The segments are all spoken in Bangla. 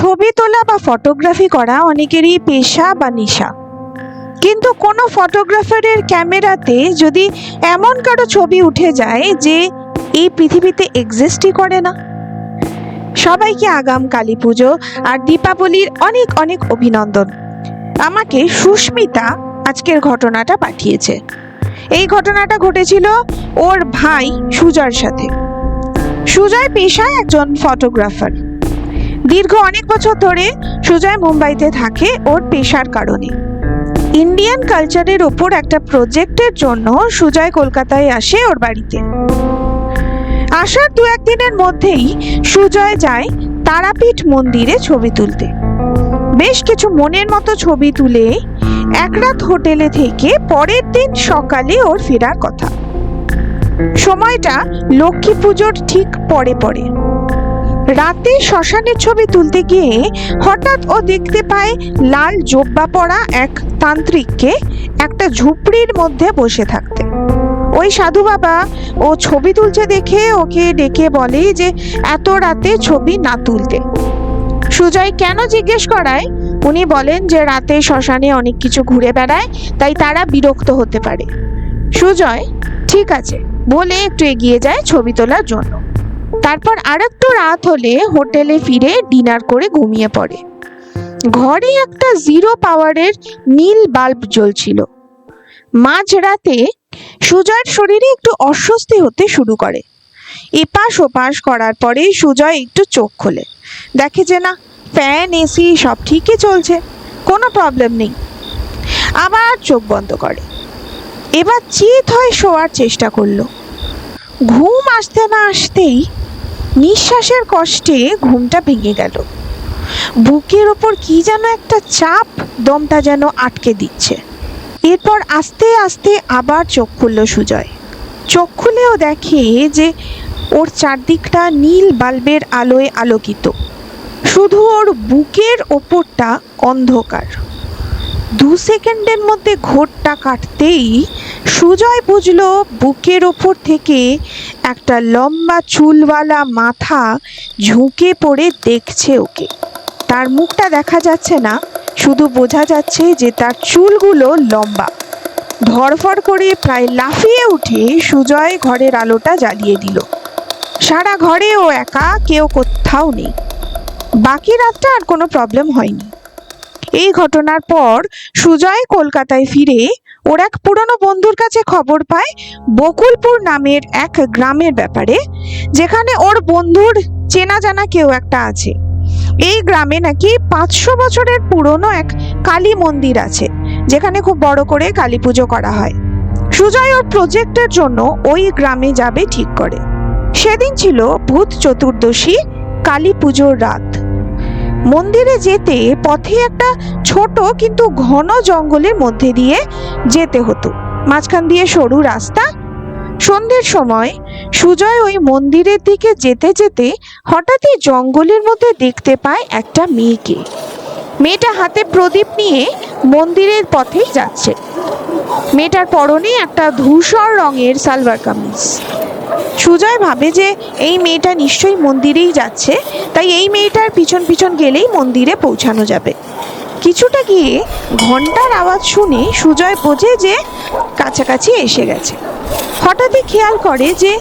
ছবি তোলা বা ফটোগ্রাফি করা অনেকেরই পেশা বা নেশা। কিন্তু কোনো ফটোগ্রাফারের ক্যামেরাতে যদি এমন কারও ছবি উঠে যায় যে এই পৃথিবীতে এক্সিস্টই করে না। সবাইকে আগাম কালী পুজো আর দীপাবলির অনেক অনেক অভিনন্দন। আমাকে সুস্মিতা আজকের ঘটনাটা পাঠিয়েছে। এই ঘটনাটা ঘটেছিল ওর ভাই সুজয়ের সাথে। সুজয় পেশায় একজন ফটোগ্রাফার দীর্ঘ অনেক বছর ধরে সুজয় মুম্বাইতে থাকে ওর পেশার কারণে। ইন্ডিয়ান কালচারের ওপর একটা প্রজেক্টের জন্য সুজয় কলকাতায় আসে ওর বাড়িতে। আসার দু একদিনের মধ্যেই সুজয় যায় তারাপীঠ মন্দিরে ছবি তুলতে। বেশ কিছু মনের মতো ছবি তুলে এক রাত হোটেলে থেকে পরের দিন সকালে ওর ফেরার কথা। সময়টা লক্ষ্মী পুজোর ঠিক পরে পরে রাতে শ্মশানের ছবি তুলতে গিয়ে হঠাৎ ও দেখতে পায় লাল জোব্বা পরা এক তান্ত্রিককে একটা ঝুপড়ির মধ্যে বসে থাকতে। ওই সাধু বাবা ও ছবি তুলছে দেখে ওকে ডেকে বলে যে, এত রাতে ছবি না তুলতে। সুজয় কেন জিজ্ঞেস করায়? উনি বলেন যে, রাতে শ্মশানে অনেক কিছু ঘুরে বেড়ায়, তাই তারা বিরক্ত হতে পারে। সুজয়, ঠিক আছে। বলে একটু এগিয়ে যায় ছবি তোলার জন্য। তারপর আরেকটু রাত হলে হোটেলে ফিরে ডিনার করে ঘুমিয়ে পড়ে। ঘরে একটা জিরো পাওয়ারের নীল বাল্ব জ্বলছিল। মাঝরাতে সুজয়ের শরীরে একটু অস্বস্তি হতে শুরু করে। এপাশ ওপাশ করার পরে সুজয় একটু চোখ খোলে। দেখে যে না ফ্যান এসি সব ঠিকই চলছে, কোনো প্রবলেম নেই। আবার চোখ বন্ধ করে। এবার চিত হয়ে শোয়ার চেষ্টা করল। ঘুম আসতে না আসতেই নিঃশ্বাসের কষ্টে ঘুমটা ভেঙে গেল। বুকের ওপর কি যেন একটা চাপ দমটা যেন আটকে দিচ্ছে। এরপর আস্তে আস্তে আবার চোখ খুলল সুজয়। চোখ খুলেও দেখে যে ওর চারদিকটা নীল বাল্বের আলোয় আলোকিত। শুধু ওর বুকের ওপরটা অন্ধকার। দু সেকেন্ডের মধ্যে ঘোরটা কাটতেই সুজয় বুঝলো বুকের ওপর থেকে একটা লম্বা চুলওয়ালা মাথা ঝুঁকে পড়ে দেখছে ওকে। তার মুখটা দেখা যাচ্ছে না, শুধু বোঝা যাচ্ছে যে তার চুলগুলো লম্বা। ধরফড় করে প্রায় লাফিয়ে উঠে সুজয় ঘরের আলোটা জ্বালিয়ে দিল। সারা ঘরে ও একা, কেউ কোথাও নেই। বাকি রাতটা আর কোনো প্রবলেম হয়নি। এই ঘটনার পর সুজয় কলকাতায় ফিরে ওর এক পুরনো বন্ধুর কাছে খবর পায় বকুলপুর নামের এক গ্রামের ব্যাপারে, যেখানে ওর বন্ধুর চেনা জানা কেউ একটা আছে। এই গ্রামে নাকি পাঁচশো বছরের পুরনো এক কালী মন্দির আছে, যেখানে খুব বড় করে কালী পুজো করা হয়। সুজয় ওর প্রজেক্টের জন্য ওই গ্রামে যাবে ঠিক করে। সেদিন ছিল ভূত চতুর্দশী, কালী পুজোর রাত। মন্দিরে যেতে পথে একটা ছোট কিন্তু ঘন জঙ্গলের মধ্যে দিয়ে যেতে হতো। মাঝখান দিয়ে সরু রাস্তা। সন্ধ্যের সময় সুজয় ওই মন্দিরের দিকে যেতে যেতে হঠাৎই জঙ্গলের মধ্যে দেখতে পায় একটা মেয়েকে। মেয়েটা হাতে প্রদীপ নিয়ে মন্দিরের পথেই যাচ্ছে। মেয়েটার পরনে একটা ধূসর রঙের সালভার কামিজ। সুজয় ভাবে যে এই মেয়েটা নিশ্চয়ই মন্দিরেই যাচ্ছে, তাই এই মেয়েটার পিছন পিছন গেলেই মন্দিরে পৌঁছানো যাবে। কিছুটা গিয়ে ঘণ্টার আওয়াজ শুনে সুজয় বোঝে যে কাছাকাছি এসে গেছে। হঠাৎই খেয়াল করে যে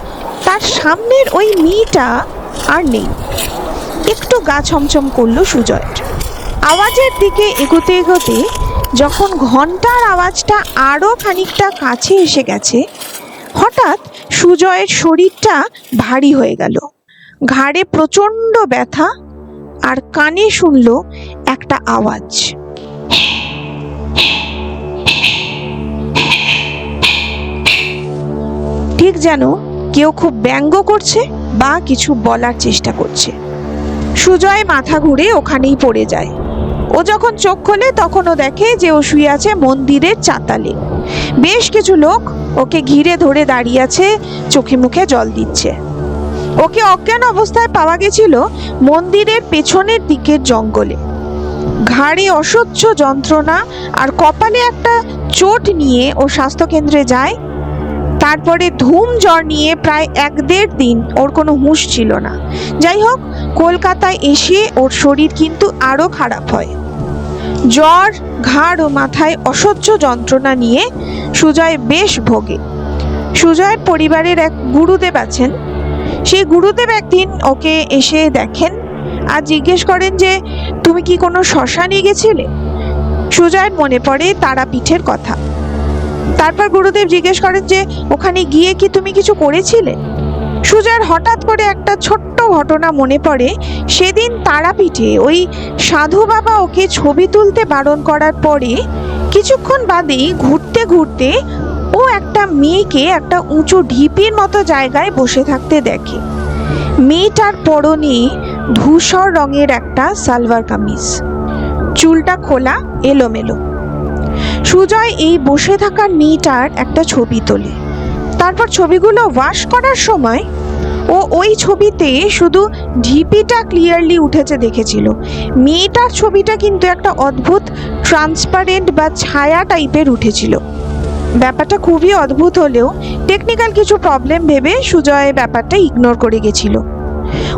তার সামনের ওই মেয়েটা আর নেই। একটু গা ছমছম করল সুজয়ের। আওয়াজের দিকে এগোতে এগোতে যখন ঘণ্টার আওয়াজটা আরও খানিকটা কাছে এসে গেছে হঠাৎ সুজয়ের শরীরটা ভারী হয়ে গেল। ঘাড়ে প্রচণ্ড ব্যথা আর কানে শুনল একটা আওয়াজ। ঠিক যেন কেউ খুব ব্যঙ্গ করছে বা কিছু বলার চেষ্টা করছে। সুজয় মাথা ঘুরে ওখানেই পড়ে যায়। ও যখন চোখ খোলে, তখন ও দেখে যে ও শুয়ে আছে মন্দিরের চাতালে। বেশ কিছু লোক ওকে ঘিরে ধরে দাঁড়িয়ে আছে, চোখে মুখে জল দিচ্ছে। ওকে অজ্ঞান অবস্থায় পাওয়া গেছিল মন্দিরের পেছনের দিকের জঙ্গলে। ঘাড়ে অসহ্য যন্ত্রণা আর কপালে একটা চোট নিয়ে ও স্বাস্থ্যকেন্দ্রে যায় তারপরে ধুম জ্বর নিয়ে প্রায় এক দেড় দিন ওর কোনো হুঁশ ছিল না। যাই হোক, কলকাতায় এসে ওর শরীর কিন্তু আরও খারাপ হয়। জ্বর, ঘাড় ও মাথায় অসহ্য যন্ত্রণা নিয়ে সুজয় বেশ ভোগে। সুজয়ের পরিবারের এক গুরুদেব আছেন। সেই গুরুদেব একদিন ওকে এসে দেখেন আর জিজ্ঞেস করেন যে, তুমি কি কোনো শ্মশানে গেছিলে? সুজয়ের মনে পড়ে তারাপীঠের কথা। তারপর গুরুদেব জিজ্ঞেস করেন যে, ওখানে গিয়ে কি তুমি কিছু করেছিলে? সুজার হঠাৎ করে একটা ছোট্ট ঘটনা মনে পড়ে। সেদিন তারাপীঠে ওই সাধু বাবা ওকে ছবি তুলতে বারণ করার পরে কিছুক্ষণ বাদেই ঘুরতে ঘুরতে ও একটা মেয়েকে একটা উঁচু ঢিপির মতো জায়গায় বসে থাকতে দেখে। মেয়েটার পরনে ধূসর রঙের একটা সালভার কামিজ। চুলটা খোলা, এলোমেলো। সুজয় এই বসে থাকার মেয়েটার একটা ছবি তোলে। তারপর ছবিগুলো ওয়াশ করার সময় ও ওই ছবিতে শুধু ঢিপিটা ক্লিয়ারলি উঠেছে দেখেছিল। মেয়েটার ছবিটা কিন্তু একটা অদ্ভুত ট্রান্সপারেন্ট বা ছায়া টাইপের উঠেছিল। ব্যাপারটা খুবই অদ্ভুত হলেও টেকনিক্যাল কিছু প্রবলেম ভেবে সুজয় ব্যাপারটা ইগনোর করে গেছিল।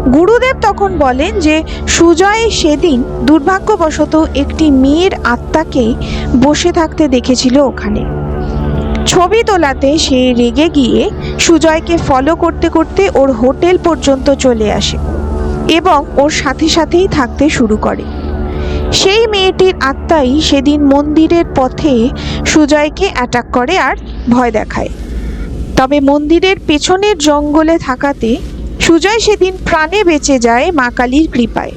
গুরুদেব তখন বলেন যে, সুজয় সেদিন দুর্ভাগ্যবশত একটি মেয়ের আত্মাকে বসে থাকতে দেখেছিল ওখানে। ছবি তোলাতে সে রেগে গিয়ে সুজয়কে ফলো করতে করতে ওর হোটেল পর্যন্ত চলে আসে এবং ওর সাথে সাথেই থাকতে শুরু করে। সেই মেয়েটির আত্মাই সেদিন মন্দিরের পথে সুজয়কে অ্যাটাক করে আর ভয় দেখায়। তবে মন্দিরের পেছনের জঙ্গলে থাকাতে সুজয় সেদিন প্রাণে বেঁচে যায় মা কালীর কৃপায়।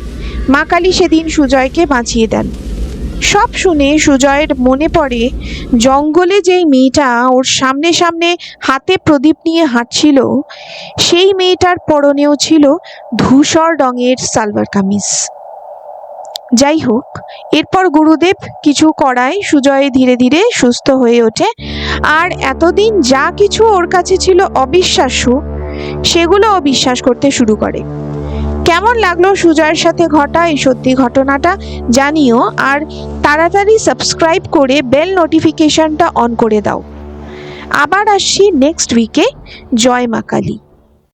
মা কালী সেদিন সুজয়কে বাঁচিয়ে দেন। সব শুনে সুজয়ের মনে পড়ে, জঙ্গলে যেই মেয়েটা ওর সামনে সামনে হাতে প্রদীপ নিয়ে হাঁটছিল, সেই মেয়েটার পরনেও ছিল ধূসর রঙের সালভার কামিজ। যাই হোক, এরপর গুরুদেব কিছু করায় সুজয় ধীরে ধীরে সুস্থ হয়ে ওঠে। আর এতদিন যা কিছু ওর কাছে ছিল অবিশ্বাস্য সেগুলো ও বিশ্বাস করতে শুরু করে। কেমন লাগল সুজয়ের সাথে ঘটা এই সত্যি ঘটনাটা জানিও আর তাড়াতাড়ি সাবস্ক্রাইব করে বেল নোটিফিকেশনটা অন করে দাও। আবার আসছি নেক্সট উইকে জয় মা কালী।